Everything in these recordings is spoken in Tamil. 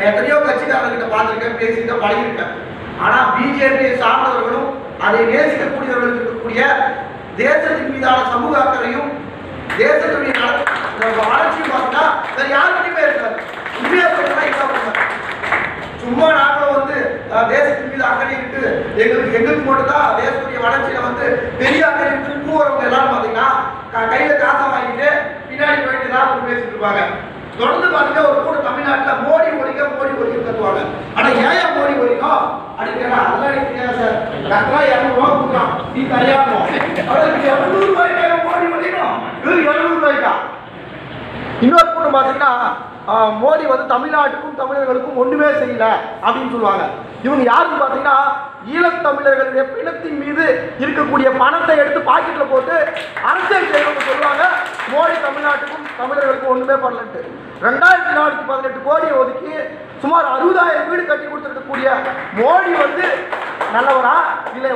நான் எத்தனையோ கட்சிக்காரர்கிட்ட பார்த்துருக்கேன் பேசியிருக்கேன் பழகிருக்கேன் ஆனால் பிஜேபியை சார்ந்தவர்களும் அதை நேசிக்கக்கூடியவர்கள் இருக்கக்கூடிய தேசத்தின் மீதான சமூக அக்கறையும் தேசத்துடைய வளர்ச்சி இந்த வளர்ச்சியும் பார்த்தா வேற யாருக்கிட்டையுமே இருக்காது. உண்மையா சொல்றேன்னா சும்மா நாங்களும் வந்து தேசத்தின் மீது அக்கறை இருக்கு எங்களுக்கு எங்களுக்கு மட்டும்தான் தேசத்துடைய வளர்ச்சியில வந்து பெரிய அக்கறை இருக்குன்னு கூறவங்க எல்லாரும் பார்த்தீங்கன்னா கையில காசை வாங்கிட்டு பின்னாடி போயிட்டு தான் பேசிட்டு இருப்பாங்க. தொடர்ந்து பாத்தீங்கன்னா ஒரு கூட தமிழ்நாட்டில் மோடி ஒழிக்க மோடி ஒழிக்க கட்டுவாங்க ஆனா ஏன் மோடி ஒழிக்கும் அப்படின்னு கேட்டால் அதெல்லாம் எனக்கு தெரியாது சார். கரெக்டா இரநூறு ரூபா கொடுக்குறான். நீ தயாரணும் அவருக்கு இரநூறு ரூபாய்க்காக மோடி ஒழிக்கணும். இவரு இரநூறு ரூபாய்க்கா? இன்னொரு கூட்டம் பார்த்தீங்கன்னா மோடி வந்து தமிழ்நாட்டுக்கும் தமிழர்களுக்கும் ஒன்றுமே செய்யல அப்படின்னு சொல்லுவாங்க. இவங்க யாருன்னு பார்த்தீங்கன்னா ஈழத்தமிழர்களுடைய பிணத்தின் மீது இருக்கக்கூடிய பணத்தை எடுத்து பாக்கெட்டில் போட்டு அரசியல் செய்யணும்னு சொல்லுவாங்க. மோடி தமிழ்நாட்டுக்கும் தமிழர்களுக்கும் ஒன்றுமே பண்ணலன்ட்டு. ரெண்டாயிரத்தி நானூற்றி பதினெட்டு கோடியை ஒதுக்கி சுமார் அறுபதாயிரம் வீடு கட்டி கொடுத்துருக்கக்கூடிய மோடி வந்து நல்லவரா? இல்லை.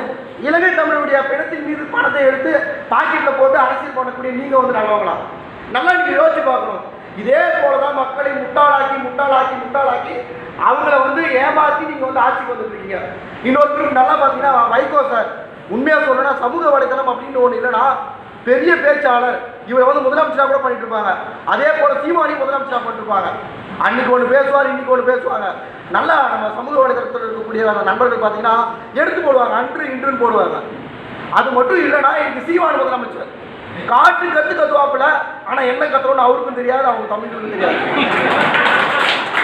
இலங்கை தமிழருடைய பிணத்தின் மீது பணத்தை எடுத்து பாக்கெட்டில் போட்டு அரசியல் பண்ணக்கூடிய நீங்கள் வந்து நல்லவங்களா? நல்லா நீங்கள் யோசிச்சு பார்க்கணும். இதே போலதான் மக்களை முட்டாளாக்கி முட்டாளாக்கி முட்டாளாக்கி அவங்கள வந்து ஏமாத்தி நீங்க வந்து ஆட்சிக்கு வந்துட்டு இருக்கீங்க இன்னொருத்தருக்கு நல்லா பார்த்தீங்கன்னா வைகோ சார். உண்மையா சொல்லணும்னா சமூக வலைதளம் அப்படின்னு ஒன்று இல்லைன்னா பெரிய பேச்சாளர். இவரை வந்து முதலமைச்சராக கூட பண்ணிட்டு இருப்பாங்க. அதே போல சீமானி முதலமைச்சராக பண்ணிருப்பாங்க அன்னைக்கு ஒன்று பேசுவார் இன்னைக்கு ஒன்று பேசுவாங்க. நல்லா நம்ம சமூக வலைதளத்தில் இருக்கக்கூடிய அந்த நண்பர்கள் பார்த்தீங்கன்னா எடுத்து போடுவாங்க அன்று இன்றுன்னு போடுவாங்க. அது மட்டும் இல்லைன்னா இன்னைக்கு சீமானி முதலமைச்சர். காட்டு கத்து கத்துவாப்புல ஆனா என்ன கத்துறோம்னு அவருக்கும் தெரியாது அவங்க தமிழுக்கும் தெரியாது.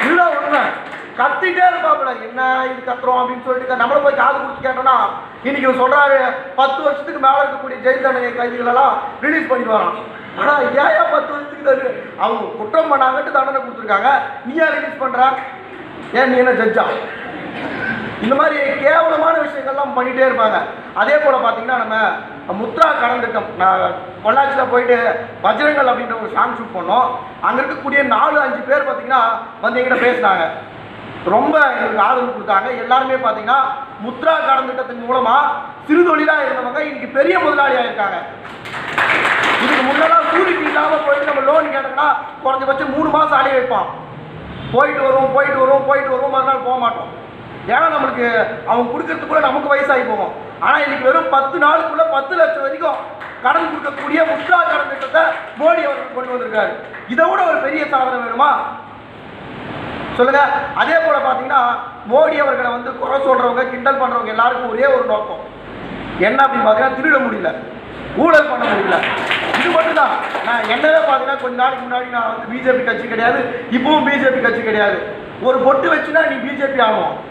இல்லை உண்மை. கத்திட்டே இருப்பாப்புல என்ன இது கத்துறோம் அப்படின்னு சொல்லிட்டு நம்மள போய் காது கொடுத்து கேட்டோம்னா இன்னைக்கு சொல்றாரு பத்து வருஷத்துக்கு மேல இருக்கக்கூடிய ஜெயில் தண்டனை கைதிகள் எல்லாம் ரிலீஸ் பண்ணிட்டு வரான் ஆனா ஏன் பத்து வருஷத்துக்கு தரு அவங்க குற்றம் பண்ணாங்கட்டு தண்டனை கொடுத்துருக்காங்க. நீ ஏன் ரிலீஸ் பண்ற? ஏன் நீ என்ன ஜட்ஜா இந்த மாதிரி கேவலமான விஷயங்கள்லாம் பண்ணிட்டே இருப்பாங்க. அதே போல் பார்த்தீங்கன்னா நம்ம முத்ரா கடன் திட்டம் நான் பொள்ளாச்சியில் போயிட்டு பஜ்ரங்கல் அப்படின்ற ஒரு சாங் ஷூட் பண்ணோம். அங்கே இருக்கக்கூடிய நாலு அஞ்சு பேர் பார்த்தீங்கன்னா வந்து எங்கிட்ட பேசினாங்க. ரொம்ப எங்களுக்கு ஆதரவு கொடுத்தாங்க. எல்லாருமே பார்த்தீங்கன்னா முத்ரா கடன் திட்டத்தின் மூலமாக சிறு தொழிலாக இருந்தவங்க இன்னைக்கு பெரிய முதலாளியாக இருக்காங்க. இதுக்கு முன்னெல்லாம் கூலிக்கு இல்லாமல் போயிட்டு நம்ம லோன் கேட்டோம்னா குறைஞ்சபட்சம் மூணு மாதம் அடைய வைப்பான். போயிட்டு வருவோம் போயிட்டு வருவோம் போயிட்டு வருவோம் மறுநாள் போக மாட்டோம். ஏன்னா நம்மளுக்கு அவங்க கொடுக்கறதுக்குள்ள நமக்கு வயசாகி போகும். ஆனால் இன்னைக்கு வெறும் பத்து நாளுக்குள்ள பத்து லட்சம் வரைக்கும் கடன் கொடுக்கக்கூடிய முத்ரா கடன் திட்டத்தை மோடி அவர்கள் கொண்டு வந்திருக்காரு. இதை விட ஒரு பெரிய சாதனை வேணுமா? சொல்லுங்க. அதே போல பாத்தீங்கன்னா மோடி அவர்களை வந்து குறை சொல்றவங்க கிண்டல் பண்றவங்க எல்லாருக்கும் ஒரே ஒரு நோக்கம். என்ன அப்படின்னு பார்த்தீங்கன்னா திருட முடியல. ஊழல் பண்ண முடியல. இது மட்டும்தான். நான் என்னவே பார்த்தீங்கன்னா கொஞ்ச நாளைக்கு முன்னாடி நான் வந்து பிஜேபி கட்சி கிடையாது. இப்பவும் பிஜேபி கட்சி கிடையாது. ஒரு பொட்டு வச்சுன்னா நீ பிஜேபி ஆகும்.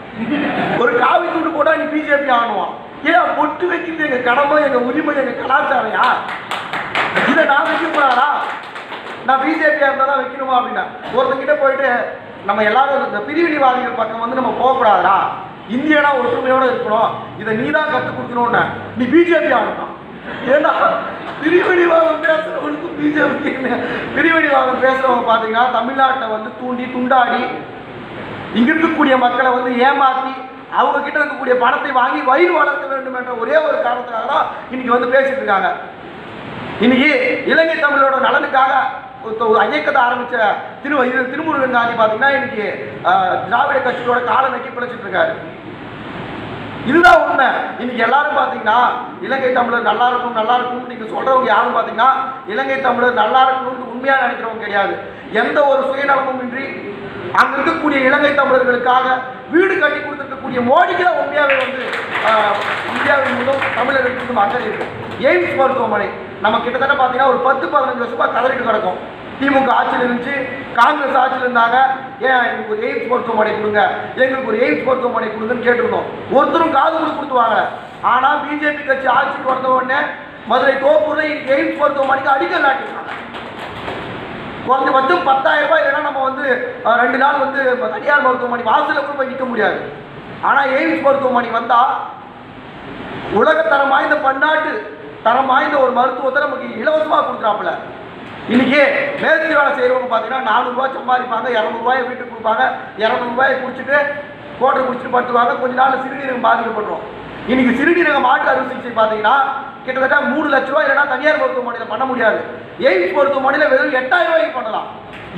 ஒரு காவி துண்டு போட்டா நீ பிஜேபி ஆகணும் ஏன் பொட்டு வைக்கிறது எங்க கடமை எங்க உரிமை எங்க கலாச்சாரையா? இதை நான் வைக்கக்கூடாதா? நான் பிஜேபியா இருந்தா தான் வைக்கணுமா அப்படின்னா ஒருத்தங்கிட்ட போயிட்டு நம்ம எல்லாரும் இந்த பிரிவினைவாதிகள் பக்கம் வந்து நம்ம போகக்கூடாதா இந்தியனா ஒற்றுமையோட இருக்கணும். இதை நீ தான் கற்றுக் கொடுக்கணும்னு. நீ பிஜேபி ஆகணும் ஏன்னா பிரிவினைவாதம் பேசுறவங்களுக்கு பிஜேபி பிரிவினைவாதம் பேசுறவங்க பார்த்தீங்கன்னா தமிழ்நாட்டை வந்து தூண்டி துண்டாடி இங்க இருக்கக்கூடிய மக்களை வந்து ஏமாத்தி அவங்க கிட்ட இருக்கக்கூடிய பணத்தை வாங்கி வயிறு வளர்க்க வேண்டும் என்ற ஒரே ஒரு காரணத்துக்காக தான் இன்னைக்கு வந்து பேசிட்டு இருக்காங்க. இன்னைக்கு இலங்கை தமிழோட நலனுக்காக ஒரு ஒரு ஆரம்பிச்ச திரு இது திருமுருகன் காந்தி பார்த்தீங்கன்னா இன்னைக்கு திராவிட கட்சியோட காலை நக்கி பிழைச்சிட்டு இருக்காரு. இதுதான் உண்மை. இன்னைக்கு எல்லாரும் பார்த்தீங்கன்னா இலங்கை தமிழர் நல்லா இருக்கும் நல்லா இருக்கும்னு நீங்க சொல்றவங்க யாரும் பார்த்தீங்கன்னா இலங்கை தமிழர் நல்லா இருக்கணும்னு உண்மையாக நினைக்கிறவங்க கிடையாது. எந்த ஒரு சுயநலமும் இன்றி அங்க இருக்கக்கூடிய இலங்கை தமிழர்களுக்காக வீடு கட்டி கொடுத்துருக்கக்கூடிய மோடிக்கு தான் உண்மையாவே வந்து இந்தியாவின் மூலம் தமிழர்களுக்கு வந்து அக்கறை இருக்கு எய்ம்ஸ் மருத்துவமனை. நம்ம கிட்டத்தட்ட பார்த்தீங்கன்னா ஒரு பத்து பதினஞ்சு வருஷமா கதறிட்டு கிடக்கும். திமுக ஆட்சியில் இருந்துச்சு காங்கிரஸ் ஆட்சியில் இருந்தாங்க. ஏன் எங்களுக்கு ஒரு எய்ம்ஸ் மருத்துவமனை கொடுங்க எங்களுக்கு ஒரு எய்ம்ஸ் மருத்துவமனை கொடுங்கன்னு கேட்டிருந்தோம். ஒருத்தரும் காது கொடுத்து கொடுத்துவாங்க ஆனால் பிஜேபி கட்சி ஆட்சிக்கு வந்த உடனே மதுரை தோப்பூர்ல எய்ம்ஸ் மருத்துவமனைக்கு அடிக்கல் நாட்டிருக்காங்க குறைஞ்சபட்சம் பத்தாயிரம் ரூபாய் இல்லைன்னா நம்ம வந்து ரெண்டு நாள் வந்து தனியார் மருத்துவமனை வாசலில் கூட போய் நிற்க முடியாது. ஆனால் எய்ம்ஸ் மருத்துவமனை வந்தால் உலகத்தரம் வாய்ந்த பன்னாட்டு தரம் வாய்ந்த ஒரு மருத்துவத்தை நமக்கு இலவசமாக கொடுக்குறாப்புல. இன்றைக்கி மேற்கு வேலை செய்கிறவங்க பார்த்தீங்கன்னா நானூறுரூவா சம்பாதிப்பாங்க இரநூறுவாயை வீட்டுக்கு கொடுப்பாங்க இரநூறுபாயை குடிச்சிட்டு கோட்டை குடிச்சிட்டு படுத்துவாங்க கொஞ்ச நாள் சிறுநீரகம் பாதிக்கப்படுறோம். இன்றைக்கி சிறுநீரகம் மாற்று அறுவை சிகிச்சை பார்த்தீங்கன்னா கிட்டத்தட்ட மூணு லட்ச ரூபாய் இல்லைன்னா தனியார் மருத்துவமனையில் பண்ண முடியாது. எய்ம்ஸ் மருத்துவமனையில் வெறும் எட்டாயிரம் ரூபாய்க்கு பண்ணலாம்.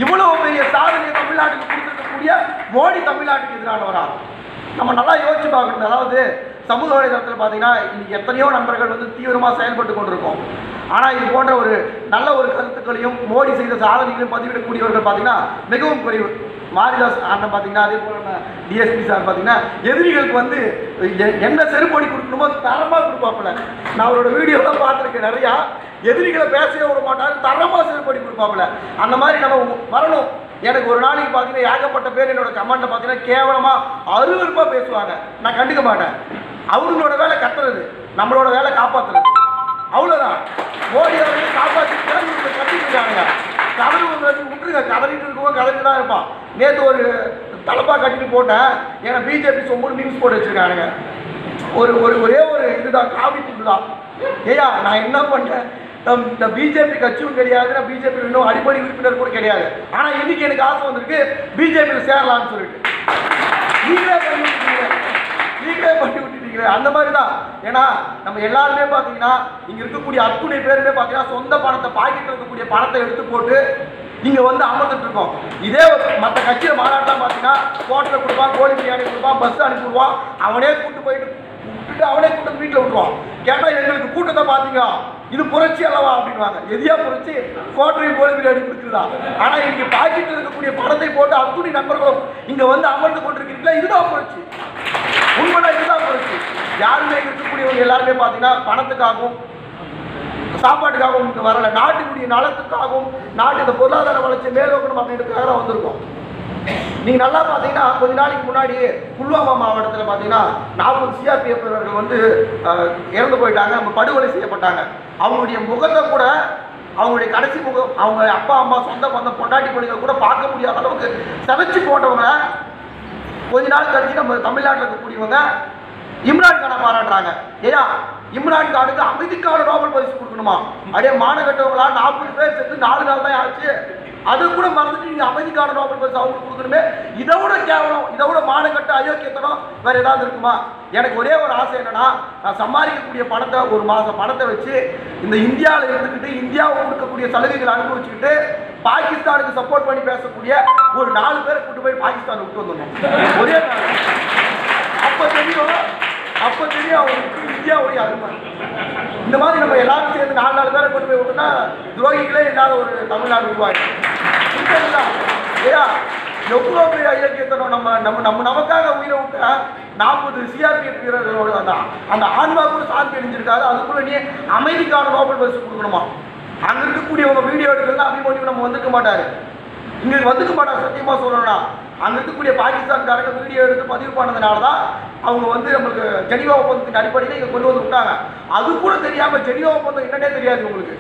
இவ்வளவு பெரிய சாதனையை தமிழ்நாட்டுக்கு கொடுத்துருக்கக்கூடிய மோடி தமிழ்நாட்டுக்கு எதிரானவரா நம்ம நல்லா யோசிச்சு பார்க்கணும். அதாவது சமூக வலைதளத்தில் பார்த்தீங்கன்னா இன்னைக்கு எத்தனையோ நண்பர்கள் வந்து தீவிரமாக செயல்பட்டு கொண்டிருக்கோம். ஆனால் இது போன்ற ஒரு நல்ல ஒரு கருத்துக்களையும் மோடி செய்த சாதனைகளையும் பதிவிடக்கூடியவர்கள் பார்த்தீங்கன்னா மிகவும் குறைவு. மாரிதாஸ் அண்ணன் பார்த்தீங்கன்னா அதே போல டிஎஸ்பி சார் பார்த்தீங்கன்னா எதிரிகளுக்கு வந்து எ- என்ன செருப்படி கொடுக்கணுமோ தரமாக கொடுப்பாப்புல. நான் அவரோட வீடியோலாம் பார்த்துருக்கேன் நிறையா. எதிரிகளை பேசவே விட மாட்டாரு தரமாக செருப்படி கொடுப்பாப்புல. அந்த மாதிரி நம்ம வரணும். எனக்கு ஒரு நாளைக்கு பார்த்தீங்கன்னா ஏகப்பட்ட பேர் என்னோட கமெண்ட்டை பார்த்தீங்கன்னா கேவலமாக அருவருப்பாக பேசுவாங்க. நான் கண்டுக்க மாட்டேன். அவங்களோட வேலை கத்துறது. நம்மளோட வேலை காப்பாற்றுறது அவ்வளோதான் மோடி அவர்கள் காப்பாற்றி கட்டிட்டு கதறி வந்து விட்டுருங்க. கதறிட்டு இருக்கவங்க கதறிட்டு தான் இருப்பான். நேற்று ஒரு தலப்பா கட்டிட்டு போட்டேன். ஏன்னா பிஜேபி சொம்பு நியூஸ் போட்டு வச்சுருக்கானுங்க. ஒரு ஒரு ஒரே ஒரு இதுதான் காவி துண்டு தான் ஏயா நான் என்ன பண்ணேன் நம் இந்த பிஜேபி கட்சியும் கிடையாது நான் பிஜேபி இன்னும் அடிப்படை உறுப்பினர் கூட கிடையாது. ஆனால் இன்னைக்கு எனக்கு ஆசை வந்திருக்கு பிஜேபியில் சேரலாம்னு சொல்லிட்டு. நீங்களே பண்ணி விட்டுட்டீங்க நீங்களே பண்ணி விட்டுட்டீங்களே அந்த மாதிரி தான் ஏன்னா நம்ம எல்லாருமே பார்த்தீங்கன்னா இங்கே இருக்கக்கூடிய அத்துணை பேருமே பார்த்தீங்கன்னா சொந்த பணத்தை பாக்கெட்டில் இருக்கக்கூடிய பணத்தை எடுத்து போட்டு இங்கே வந்து அமர்ந்துட்டு இருக்கோம். இதே மற்ற கட்சியில் மாநாட்டெலாம் பார்த்தீங்கன்னா ஹோட்டலில் கொடுப்பான் கோழி பிரியாணி கொடுப்பான் பஸ் அனுப்பி விடுவான். அவனே கூட்டு போயிட்டு விட்டுட்டு அவனே கூட்டம் வீட்டில் விட்டுருவான். கேட்டால் எங்களுக்கு கூட்டத்தை பார்த்தீங்க இது புரட்சி அல்லவா? அப்படின்வாங்க எதையா புரட்சி கோட்டரையும் கோழி பிரியாணி கொடுக்குறதா? ஆனால் இங்கே பாக்கெட்டில் இருக்கக்கூடிய பணத்தை போட்டு அத்துணி நண்பர்களும் இங்கே வந்து அமர்ந்து கொண்டிருக்கிறீங்களா? இதுதான் புரட்சி. உண்மைதான் இதுதான் புரட்சி. யாருமே இருக்கக்கூடியவங்க எல்லாருமே பார்த்தீங்கன்னா பணத்துக்காகவும் சாப்பாட்டுக்காகவும் வரல. நாட்டினுடைய நலத்துக்காகவும் நாட்டு இந்த பொருளாதார வளர்ச்சி மேலோக்கணும் அப்படின்றதுக்காக தான் வந்திருக்கோம். நீங்க நல்லா பார்த்தீங்கன்னா கொஞ்ச நாளைக்கு முன்னாடி புல்வாமா மாவட்டத்தில் பார்த்தீங்கன்னா நாற்பது சிஆர்பிஎஃப் வீரர்கள் வந்து இறந்து போயிட்டாங்க. நம்ம படுகொலை செய்யப்பட்டாங்க. அவங்களுடைய முகத்தை கூட அவங்களுடைய கடைசி முகம் அவங்க அப்பா அம்மா சொந்த பந்தம் பொண்டாட்டி பிள்ளைகள் கூட பார்க்க முடியாத அளவுக்கு சிதைச்சு போட்டவங்க கொஞ்ச நாள் கழிச்சு நம்ம தமிழ்நாட்டில் இருக்கக்கூடியவங்க இம்ரான் கானை பாராட்டுறாங்க. ஏன்னா இம்ரான் கானுக்கு அமைதிக்கான நோபல் பரிசு கொடுக்கணுமா? அப்படியே மானகட்டவங்களா நாற்பது பேர் சேர்ந்து நாலு நாள் தான் ஆச்சு. அது கூட மறந்துட்டு நீங்க அமைதிக்கான நோபல் பரிசு அவங்களுக்கு கொடுக்கணுமே. இதை விட கேவலம் இதை விட மானகட்ட அயோக்கியத்தனம் வேற ஏதாவது இருக்குமா? எனக்கு ஒரே ஒரு ஆசை என்னன்னா நான் சம்பாதிக்கக்கூடிய பணத்தை ஒரு மாதம் பணத்தை வச்சு இந்த இந்தியாவில் இருந்துக்கிட்டு இந்தியாவை கொடுக்கக்கூடிய சலுகைகளை அனுபவிச்சுக்கிட்டு பாகிஸ்தானுக்கு சப்போர்ட் பண்ணி பேசக்கூடிய ஒரு நாலு பேரை கூட்டு போய் பாகிஸ்தான் விட்டு வந்துடணும். ஒரே நாள். அப்ப தெரியும் அப்ப தெரியும் அவங்களுக்கு இந்தியாவுடைய அருமை. இந்த மாதிரி நம்ம எல்லாரும் சேர்ந்து நாலு நாலு பேரை கொண்டு போய் விட்டோம்னா துரோகிகளே இல்லாத ஒரு தமிழ்நாடு உருவாயிடும். இல்லைங்களா? எவ்வளோ பெரிய இலக்கியத்தனம் நம்ம நம்ம நம்ம நமக்காக உயிரை விட்டா நாற்பது சிஆர்பிஎஃப் வீரர்களோட தான் அந்த ஆன்மா கூட சாந்தி அடைஞ்சிருக்காரு அதுக்குள்ள நீ அமைதிக்கான நோபல் பரிசு கொடுக்கணுமா? அங்க இருக்கக்கூடியவங்க வீடியோ எடுக்கிறதா அபிமன்யு நம்ம வந்துக்க மாட்டாரு. இங்க வந்துக்க மாட்டார் சத்தியமா சொல்லணும்னா. அங்க இருக்கக்கூடிய பாகிஸ்தான்காரங்க வீடியோ எடுத்து பதிவு பண்ணதுனால தான் அவங்க வந்து நம்மளுக்கு ஜெனிவா ஒப்பந்தத்தின் அடிப்படையில் இங்க கொண்டு வந்து விட்டாங்க. அது கூட தெரியாம ஜெனிவா ஒப்பந்தம் என்னன்னே தெரியாது உங்களுக்கு.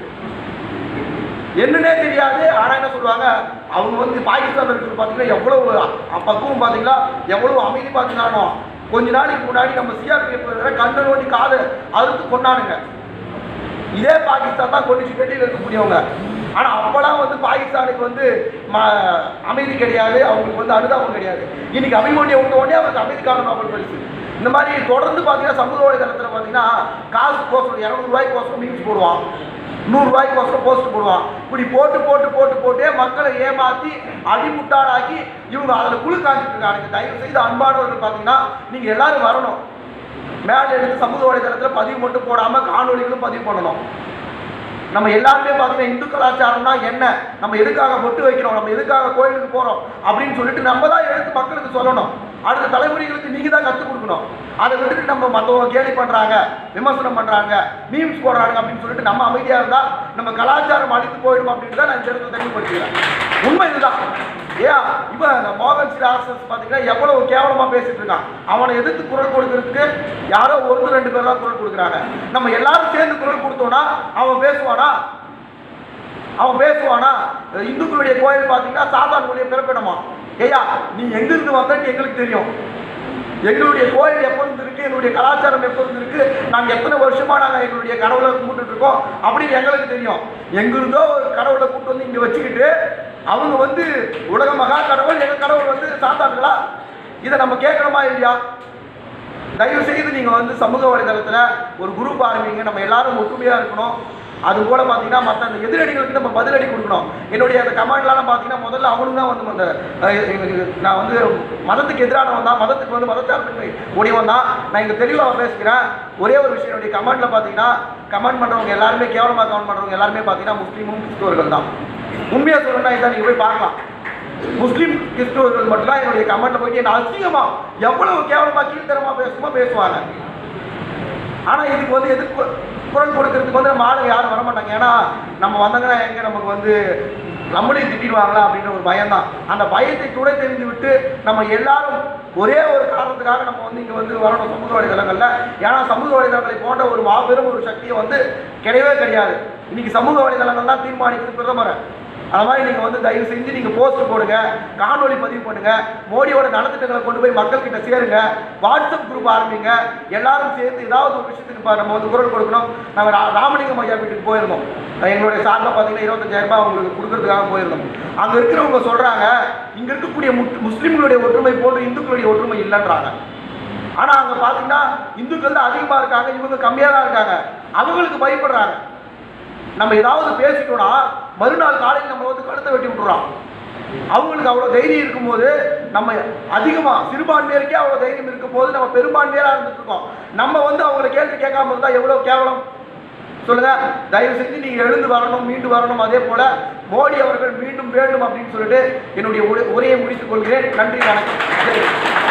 என்னன்னே தெரியாது. ஆனால் என்ன சொல்லுவாங்க? அவங்க வந்து பாகிஸ்தானில் இருக்கிற பார்த்தீங்கன்னா எவ்வளவு பக்குவம் பார்த்தீங்களா எவ்வளவு அமைதி பார்த்துனானோ கொஞ்ச நாளைக்கு முன்னாடி நம்ம சிஆர்பிஎஃப் கண்ணை நோண்டி காது அறுத்து கொண்டானுங்க இதே பாகிஸ்தான் தான் கொண்டு டெல்லியில் இருக்கக்கூடியவங்க. ஆனால் அப்போலாம் வந்து பாகிஸ்தானுக்கு வந்து ம- அமைதி கிடையாது. அவங்களுக்கு வந்து அனுதாபம் கிடையாது. இன்னைக்கு அபிமன்யை விட்ட உடனே அவருக்கு அமைதிக்கான நோபல் பரிசு இந்த மாதிரி தொடர்ந்து பார்த்தீங்கன்னா சமூக வலைதளத்தில் பார்த்தீங்கன்னா காசு கோசம் இரநூறுவாய்க்கு கோசம் மீன்ஸ் போடுவான். நூறுரூவாய்க்கு ஒசரம் போஸ்ட் போடுவான். இப்படி போட்டு போட்டு போட்டு போட்டே மக்களை ஏமாற்றி அடிமுட்டாளாக்கி இவங்க அதில் குழு காஞ்சிட்டு இருக்காங்க. தயவு செய்து அன்பானவர்கள் பார்த்தீங்கன்னா நீங்கள் எல்லாரும் வரணும். மேலே எடுத்து சமூக வலைதளத்தில் பதிவு மட்டும் போடாமல் காணொலிகளும் பதிவு பண்ணணும். நம்ம எல்லாருமே பார்த்தீங்கன்னா இந்து கலாச்சாரம்னா என்ன? நம்ம எதுக்காக பொட்டு வைக்கிறோம்? நம்ம எதுக்காக கோயிலுக்கு போகிறோம் அப்படின்னு சொல்லிட்டு நம்ம தான் எடுத்து மக்களுக்கு சொல்லணும். அடுத்த தலைமுறைகளுக்கு நீங்கள் தான் கற்றுக் கொடுக்கணும். அதை விட்டுட்டு நம்ம மற்றவங்க கேலி பண்ணுறாங்க விமர்சனம் பண்ணுறாங்க மீம்ஸ் போடுறாங்க அப்படின்னு சொல்லிட்டு நம்ம அமைதியாக இருந்தால் நம்ம கலாச்சாரம் அழித்து போயிடும் அப்படின்னு தான் நான் இந்த இடத்துல தெளிவுபடுத்திக்கிறேன். உண்மை இதுதான். ஏன் இப்போ இந்த மோகன் சிலாசஸ் பார்த்தீங்கன்னா எவ்வளோ கேவலமாக பேசிட்டு இருக்கான். அவனை எதிர்த்து குரல் கொடுக்கறதுக்கு யாரோ ஒருத்தர் ரெண்டு பேர் தான் குரல் கொடுக்குறாங்க. நம்ம எல்லாரும் சேர்ந்து குரல் கொடுத்தோன்னா அவன் பேசுவானா? அவன் பேசுவானா? இந்துக்களுடைய கோயில் பார்த்தீங்கன்னா சாத்தான்களுடைய பிறப்பிடமா ஐயா நீ எங்கிருந்து வந்தன்னு எங்களுக்கு தெரியும். எங்களுடைய கோயில் எப்போ என்னுடைய எங்களுடைய கலாச்சாரம் எப்போ இருந்திருக்கு? நாங்கள் எத்தனை வருஷமாக நாங்கள் எங்களுடைய கடவுளை கும்பிட்டுட்டு இருக்கோம்? அப்படின்னு எங்களுக்கு தெரியும். எங்கிருந்தோ ஒரு கடவுளை கூப்பிட்டு வந்து இங்கே வச்சுக்கிட்டு அவங்க வந்து உலக மகா கடவுள் எங்கள் கடவுள் வந்து சாத்தான்களா? இதை நம்ம கேட்கணுமா இல்லையா? தயவு செய்து நீங்கள் வந்து சமூக வலைதளத்தில் ஒரு குரூப் ஆரம்பிங்க. நம்ம எல்லாரும் ஒற்றுமையாக இருக்கணும். அது கூட பார்த்தீங்கன்னா மற்ற அந்த எதிரடிகளுக்கு நம்ம பதிலடி கொடுக்கணும். என்னுடைய அந்த கமெண்ட்லாம் பார்த்தீங்கன்னா முதல்ல அவனுங்க தான் வந்து அந்த நான் வந்து மதத்துக்கு எதிரானவன் தான் மதத்துக்கு வந்து மதச்சார்பின்மை உடையவன் தான். நான் இங்கே தெளிவாக பேசுகிறேன். ஒரே ஒரு விஷயம் என்னுடைய கமெண்ட்டில் பார்த்தீங்கன்னா கமெண்ட் பண்ணுறவங்க எல்லாருமே கேவலமாக கமெண்ட் பண்ணுறவங்க எல்லாருமே பார்த்தீங்கன்னா முஸ்லீமும் கிறிஸ்துவர்கள் தான். உண்மையாக சொல்லணும்னா இதான் நீங்கள் போய் பார்க்கலாம். முஸ்லீம் கிறிஸ்துவர்கள் மட்டும் தான் என்னுடைய கமெண்ட்ல போயிட்டு என்ன அசிங்கமா எவ்வளவு கேவலமா கீழ்த்தரமா பேசுமோ பேசுவாங்க. ஆனா இதுக்கு வந்து எதிர்ப்பு குரல் கொடுக்கறதுக்கு வந்து நம்ம ஆளுங்க யாரும் வர மாட்டாங்க ஏன்னா நம்ம வந்தாங்கன்னா எங்க நமக்கு வந்து நம்மளையும் திட்டிடுவாங்களா அப்படின்ற ஒரு பயம் தான் அந்த பயத்தை துடை தெரிந்து விட்டு நம்ம எல்லாரும் ஒரே ஒரு காரணத்துக்காக நம்ம வந்து இங்கே வந்து வரணும் சமூக வலைதளங்களில். ஏன்னா சமூக வலைதளங்களை போன்ற ஒரு மாபெரும் ஒரு சக்தியை வந்து கிடையவே கிடையாது. இன்னைக்கு சமூக வலைதளங்கள் தான் தீர்மானிக்குது பிரதமரை. அது மாதிரி நீங்கள் வந்து தயவு செஞ்சு நீங்கள் போஸ்ட் போடுங்க காணொலி பதிவு பண்ணுங்க மோடியோட நலத்திட்டங்களை கொண்டு போய் மக்கள் கிட்ட சேருங்க வாட்ஸ்அப் குரூப் ஆரம்பிங்க எல்லாரும் சேர்ந்து ஏதாவது ஒரு விஷயத்துக்கு நம்ம வந்து குரல் கொடுக்கணும். நாங்கள் ராமலிங்கம் ஐயா வீட்டுக்கு போயிருந்தோம். எங்களுடைய சார்பாக பார்த்தீங்கன்னா இருபத்தஞ்சாயிரம் ரூபாய் அவங்களுக்கு கொடுக்கறதுக்காக போயிருந்தோம். அங்கே இருக்கிறவங்க சொல்கிறாங்க இங்கே இருக்கக்கூடிய முஸ்லீம்களுடைய ஒற்றுமை போன்று இந்துக்களுடைய ஒற்றுமை இல்லைன்றாங்க. ஆனால் அங்கே பார்த்தீங்கன்னா இந்துக்கள் தான் அதிகமாக இருக்காங்க இவங்க கம்மியாக தான் இருக்காங்க. அவங்களுக்கு பயப்படுறாங்க. நம்ம ஏதாவது பேசிட்டோம்னா மறுநாள் காலையில் நம்ம வந்து கழுத்தை வெட்டி விட்டுறோம் அவங்களுக்கு அவ்வளோ தைரியம் இருக்கும்போது நம்ம அதிகமாக சிறுபான்மையருக்கே அவ்வளோ தைரியம் இருக்கும்போது நம்ம பெரும்பான்மையாக இருந்துருக்கோம் நம்ம வந்து அவங்கள கேள்வி கேட்காம இருந்தால் எவ்வளோ கேவலம்? சொல்லுங்க. தயவு செஞ்சு நீங்கள் எழுந்து வரணும் மீண்டு வரணும் அதே போல மோடி அவர்கள் மீண்டும் வேண்டும் அப்படின்னு சொல்லிட்டு என்னுடைய உரையை முடித்துக் கொள்கிறேன். நன்றி வணக்கம்.